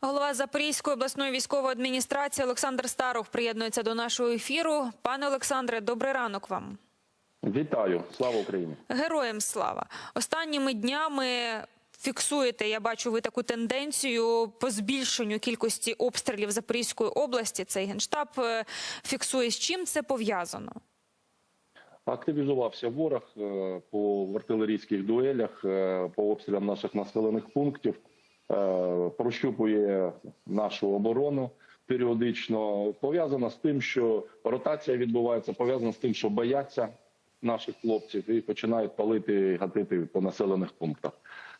Голова Запорізької обласної військової адміністрації Олександр Старов приєднується до нашого ефіру. Пане Олександре, добрий ранок вам. Вітаю, слава Україні! Героям слава. Останніми днями фіксуєте, я бачу, ви таку тенденцію по збільшенню кількості обстрілів Запорізької області. Цей генштаб е, фіксує. З чим це пов'язано? Активізувався ворог е, по артилерійських дуелях, е, по обстрілам наших населених пунктів, прощупує нашу оборону періодично. Пов'язано з тим, що ротація відбувається, пов'язано з тим, що бояться наших хлопців і починають палити гатити по населених пунктах.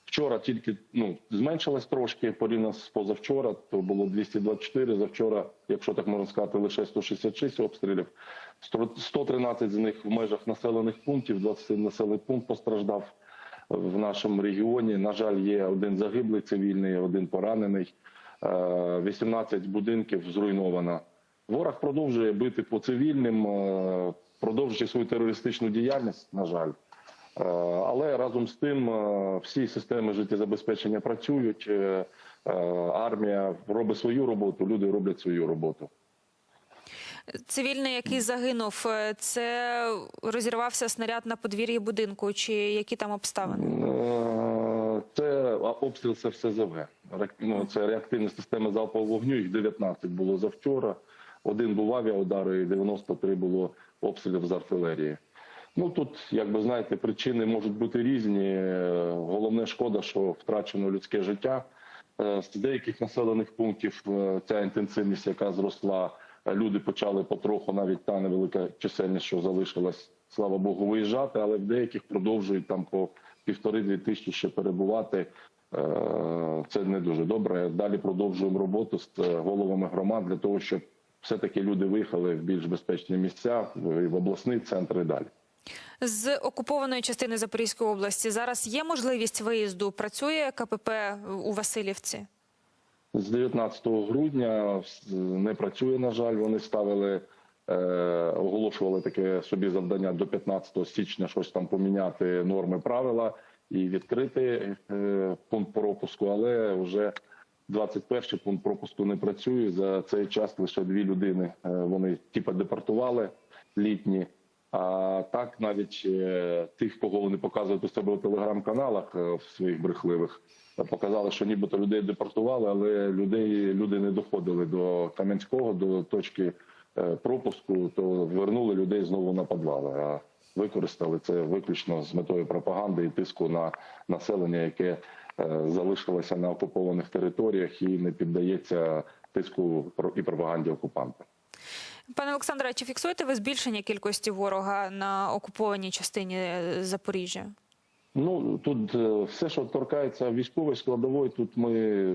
Вчора тільки ну зменшилось трошки порівняно з позавчора. То було 224, Завчора, якщо так можна сказати, лише 166 обстрілів. 113 з них в межах населених пунктів. 21 населений пункт постраждав в нашому регіоні. На жаль, є один загиблий цивільний, один поранений. Е, 18 будинків зруйновано. Ворог продовжує бити по цивільним, е, продовжуючи свою терористичну діяльність. На жаль. Е, Але разом з тим е, всі системи життєзабезпечення працюють. е, е, Армія робить свою роботу, люди роблять свою роботу. Цивільний, який загинув, е, це розірвався снаряд на подвір'ї будинку, чи які там обставини? Е, Це обстріл це все ЗВ. Ну, це реактивні системи залпового вогню. Їх 19 було завчора. Один був авіаудар, і 93 було обстрілів з артилерії. Ну тут, як би знаєте, причини можуть бути різні. Е, Головне шкода, що втрачено людське життя. З деяких населених пунктів ця інтенсивність, яка зросла, люди почали потроху, навіть та невелика чисельність, що залишилась, слава Богу, виїжджати, але в деяких продовжують там по півтори-дві тисячі ще перебувати. Е, Це не дуже добре. Далі продовжуємо роботу з е, головами громад для того, щоб все-таки люди виїхали в більш безпечні місця, в обласний центр далі. З окупованої частини Запорізької області зараз є можливість виїзду? Працює КПП у Васильівці? З 19 грудня не працює, на жаль. Вони ставили, е, оголошували таке собі завдання до 15 січня щось там поміняти норми правила і відкрити е, пункт пропуску, але вже 21 пункт пропуску не працює. За цей час лише дві людини е, вони типа депортували літні. А так навіть е, тих, кого вони показують у себе у телеграм-каналах е, в своїх брехливих, е, показали, що нібито людей депортували, але людей люди не доходили до Кам'янського, до точки пропуску, то вернули людей знову на підвали. А використали це виключно з метою пропаганди і тиску на населення, яке залишилося на окупованих територіях і не піддається тиску і пропаганді окупанта. Пане Олександре, чи фіксуєте ви збільшення кількості ворога на окупованій частині е, Запоріжжя? Ну тут е, все, що торкається військової складової, тут ми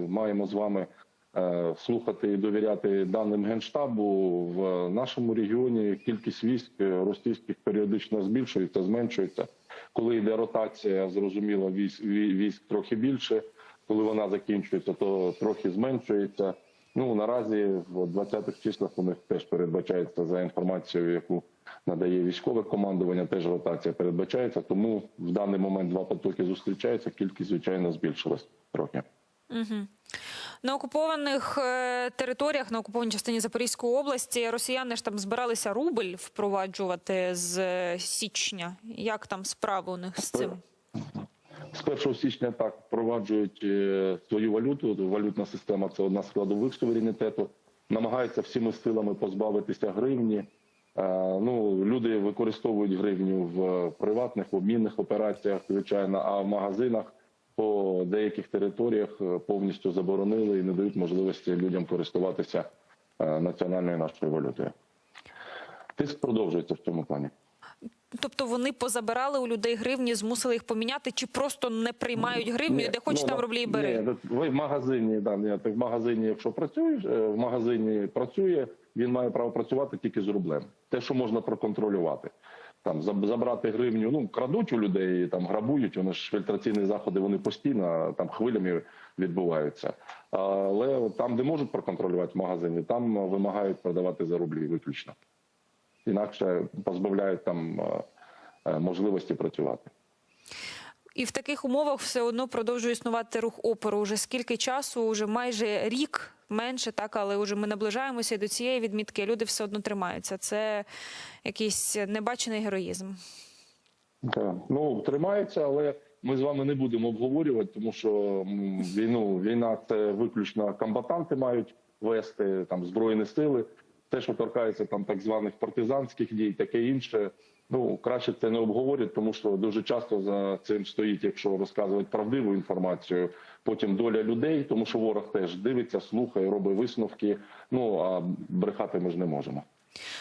маємо з вами е, слухати і довіряти даним генштабу. В нашому регіоні кількість військ російських періодично збільшується, зменшується. Коли йде ротація, зрозуміло, військ, вій- військ трохи більше. Коли вона закінчується, то трохи зменшується. Ну наразі в 20-х числах у них теж передбачається за інформацією, яку надає військове командування. Теж ротація передбачається. Тому в даний момент два потоки зустрічаються. Кількість звичайно збільшилась трохи. Угу. На окупованих е, територіях, на окупованій частині Запорізької області, росіяни ж там збиралися рубль впроваджувати з е, січня. Як там справи у них з цим? З 1 січня так впроваджують е, свою валюту. Валютна система це одна з складових суверенітету. Намагаються всіми силами позбавитися гривні. Е, Ну, люди використовують гривню в приватних обмінних операціях, звичайно, а в магазинах по деяких територіях е, повністю заборонили і не дають можливості людям користуватися національною нашою валютою. Тиск продовжується в цьому плані. Тобто вони позабирали у людей гривні, змусили їх поміняти, чи просто не приймають гривню, де хоч ну, там рублі й бери? Ні, ви в магазині, да, ні, ти в магазині, якщо працюєш, е, в магазині працює, він має право працювати тільки з рублем. Те, що можна проконтролювати. Там забрати гривню, ну крадуть у людей, там грабують. Вони ж фільтраційні заходи, вони постійно там хвилями відбуваються. Але там, де можуть проконтролювати в магазині, там вимагають продавати за рублі виключно. Інакше позбавляють там е, е, можливості працювати. І в таких умовах все одно продовжує існувати рух опору. Уже скільки часу, уже майже рік менше, так, але вже ми наближаємося до цієї відмітки. Люди все одно тримаються. Це якийсь небачений героїзм. Так. Ну тримається, але ми з вами не будемо обговорювати, тому що війну війна це виключно комбатанти мають вести там збройні сили. Те, що торкається там так званих партизанських дій, таке інше. Ну краще це не обговорювати, тому що дуже часто за цим стоїть, якщо розказувати правдиву інформацію, потім доля людей, тому що ворог теж дивиться, слухає, робить висновки. Ну а брехати ми ж не можемо.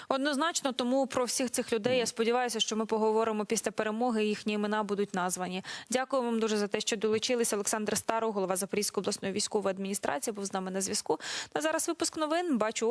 Однозначно, тому про всіх цих людей я сподіваюся, що ми поговоримо після перемоги. Їхні імена будуть названі. Дякую вам дуже за те, що долучилися. Олександр Старов, голова Запорізької обласної військової адміністрації, був з нами на зв'язку. На зараз випуск новин. Бачу.